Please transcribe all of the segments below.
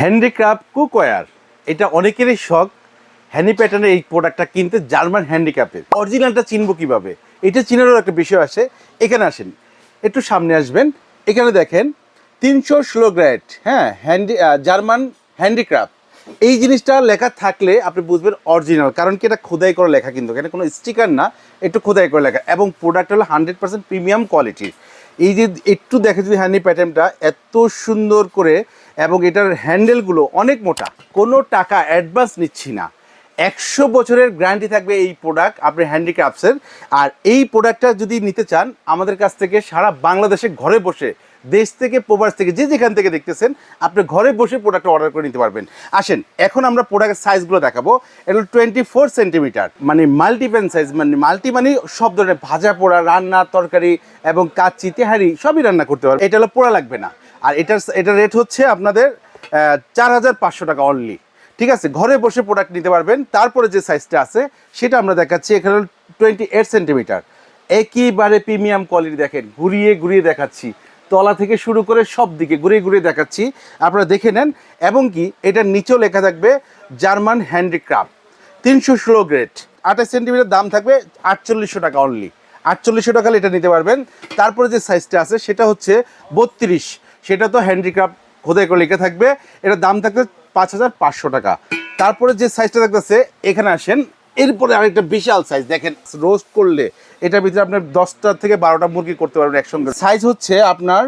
Handicraft cookware এটা অনেকেরই শখ। হ্যান্ডি প্যাটার্নের এই প্রোডাক্টটা কিনতে জার্মান হ্যান্ডিক্রাফটের অরিজিনালটা চিনবো কীভাবে? এটা চিনারও একটা বিষয় আছে। এখানে আসেন। একটু সামনে আসবেন। এখানে দেখেন, তিনশো ষোলো গ্রেড হ্যাঁ হ্যান্ডি জার্মান হ্যান্ডিক্রাফট এই জিনিসটা লেখা থাকলে আপনি বুঝবেন অরিজিনাল কারণ কি এটা খোদাই করে লেখা কিন্তু। এখানে কোনো স্টিকার না, একটু খোদাই করে লেখা। এবং প্রোডাক্ট হলো হান্ড্রেড পার্সেন্ট প্রিমিয়াম কোয়ালিটির এই যে একটু দেখে যদি হ্যান্ডি প্যাটার্নটা এত সুন্দর করে এবং এটার হ্যান্ডেলগুলো অনেক মোটা। কোনো টাকা অ্যাডভান্স নিচ্ছি না। একশো বছরের গ্যারান্টি থাকবে এই প্রোডাক্ট আপনার হ্যান্ডিক্রাফটসের আর এই প্রোডাক্টটা যদি নিতে চান, আমাদের কাছ থেকে সারা বাংলাদেশে ঘরে বসে, দেশ থেকে, প্রবাস থেকে, যে যেখান থেকে দেখতেছেন, আপনি ঘরে বসে প্রোডাক্টটা অর্ডার করে নিতে পারবেন। আসেন, এখন আমরা প্রোডাক্টের সাইজগুলো দেখাবো। এটা টোয়েন্টি ফোর সেন্টিমিটার মানে মাল্টিপ্যান সাইজ মানে মাল্টি মানে সব ধরনের ভাজা পোড়া রান্না তরকারি এবং কাচ্চি, তেহারি, সবই রান্না করতে পারবে এটা হলো পোড়া লাগবে না। আর এটার এটার রেট হচ্ছে আপনাদের চার হাজার পাঁচশো টাকা অনলি ঠিক আছে? ঘরে বসে প্রোডাক্ট নিতে পারবেন। তারপরে যে সাইজটা আছে, সেটা আমরা দেখাচ্ছি। এখানে টোয়েন্টি এইট সেন্টিমিটার একেবারে প্রিমিয়াম কোয়ালিটি দেখেন। ঘুরিয়ে ঘুরিয়ে দেখাচ্ছি। তলা থেকে শুরু করে সব দিকে ঘুরিয়ে ঘুরিয়ে দেখাচ্ছি। আপনারা দেখে নেন। এবং কি, এটার নিচেও লেখা থাকবে জার্মান হ্যান্ডিক্রাফট তিনশো ষোলো গ্রেড আঠাশ সেন্টিমিটার দাম থাকবে আটচল্লিশশো টাকা অনলি আটচল্লিশশো টাকা এটা নিতে পারবেন। তারপরে যে সাইজটা আছে, সেটা হচ্ছে বত্রিশ। সেটা তো হ্যান্ডিক্রাফট খোদাই করে লেখা থাকবে। এটার দাম থাকবে পাঁচ হাজার পাঁচশো টাকা। তারপরে যে সাইজটা থাকতেছে, এখানে আসেন। এরপরে আরেকটা বিশাল সাইজ দেখেন রোস্ট করলে এটার ভিতরে আপনার দশটা থেকে বারোটা মুরগি করতে পারবেন একসঙ্গে। সাইজ হচ্ছে আপনার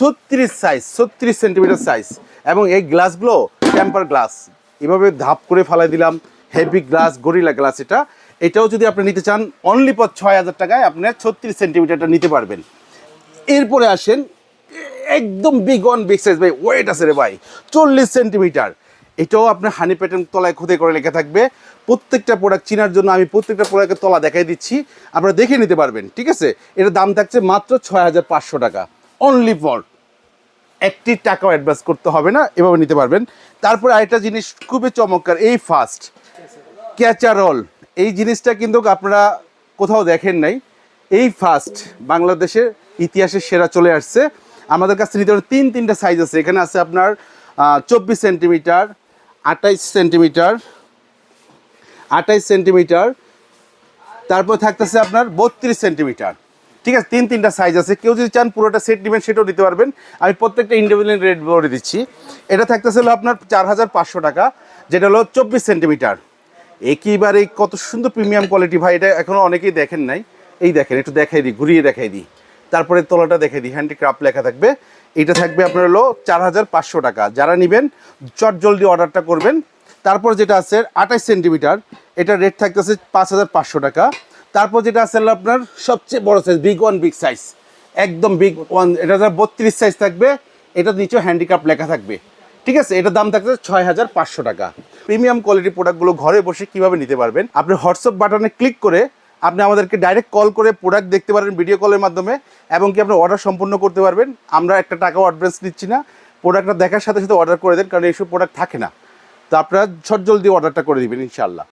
ছত্রিশ সাইজ ছত্রিশ সেন্টিমিটার সাইজ এবং এই গ্লাসগুলো টেম্পার গ্লাস এভাবে ধাপ করে ফালাই দিলাম। হেভি গ্লাস গরিলা গ্লাস এটা। এটাও যদি আপনি নিতে চান অনলি পর ছয় হাজার টাকায় আপনি ছত্রিশ সেন্টিমিটারটা নিতে পারবেন। এরপরে আসেন একদম বিগ ওয়ান বিগ সাইজ ভাই। ওয়েট আছে রে ভাই। চল্লিশ সেন্টিমিটার এটাও আপনার হানি প্যাটার্ন তলায় খুদে করে লেখা থাকবে। প্রত্যেকটা প্রোডাক্ট চিনার জন্য আমি প্রত্যেকটা প্রোডাক্টের তলা দেখাই দিচ্ছি। আপনারা দেখে নিতে পারবেন, ঠিক আছে? এটার দাম থাকছে মাত্র ছয় হাজার পাঁচশো টাকা। অনলি ফর একটি টাকাও অ্যাডভান্স করতে হবে না, এভাবে নিতে পারবেন। তারপরে আরেকটা জিনিস খুবই চমৎকার, এই ফার্স্ট ক্যাচারল এই জিনিসটা কিন্তু আপনারা কোথাও দেখেন নাই। এই ফার্স্ট বাংলাদেশের ইতিহাসে সেরা চলে আসছে। আমাদের কাছে নিতে তিন, তিনটা সাইজ আছে। এখানে আছে আপনার চব্বিশ সেন্টিমিটার আঠাইশ সেন্টিমিটার আঠাইশ সেন্টিমিটার তারপর থাকতেছে আপনার বত্রিশ সেন্টিমিটার ঠিক আছে, তিন, তিনটা সাইজ আছে। কেউ যদি চান পুরোটা সেট নেবেন, সেটাও নিতে পারবেন। আমি প্রত্যেকটা ইন্ডিভিজুয়াল রেট বলে দিচ্ছি। এটা থাকতেছে হলো আপনার চার হাজার পাঁচশো টাকা, যেটা হলো চব্বিশ সেন্টিমিটার একেবারে কত সুন্দর প্রিমিয়াম কোয়ালিটি ভাই, এটা এখনও অনেকেই দেখেন নাই। এই দেখেন, একটু দেখাই দিই, ঘুরিয়ে দেখাই দিই। তারপরে তলাটা দেখে দিই হ্যান্ডিক্রাফট লেখা থাকবে। এটা থাকবে আপনার হলো চার হাজার পাঁচশো টাকা। যারা নেবেন, চট জলদি অর্ডারটা করবেন। তারপর যেটা আছে, আঠাশ সেন্টিমিটার, এটা রেট থাকতেছে পাঁচ হাজার পাঁচশো টাকা। তারপর যেটা আছে আপনার সবচেয়ে বড় size big one big size একদম বিগ ওয়ান এটা বত্রিশ সাইজ থাকবে। এটা নিচেও হ্যান্ডিক্রাফট লেখা থাকবে। ঠিক আছে, এটার দাম থাকছে ছয় হাজার পাঁচশো টাকা। প্রিমিয়াম কোয়ালিটি প্রোডাক্টগুলো ঘরে বসে কীভাবে নিতে পারবেন? আপনি হোয়াটসঅ্যাপ বাটনে ক্লিক করে আপনি আমাদেরকে ডাইরেক্ট কল করে প্রোডাক্ট দেখতে পারেন ভিডিও কলের মাধ্যমে, এবং কি আপনি অর্ডার সম্পূর্ণ করতে পারবেন। আমরা একটা টাকাও অ্যাডভান্স নিচ্ছি না। প্রোডাক্টটা দেখার সাথে সাথে অর্ডার করে দেন, কারণ এইসব প্রোডাক্ট থাকে না। তো আপনারা ঝটজলদি অর্ডারটা করে দেবেন ইনশাল্লাহ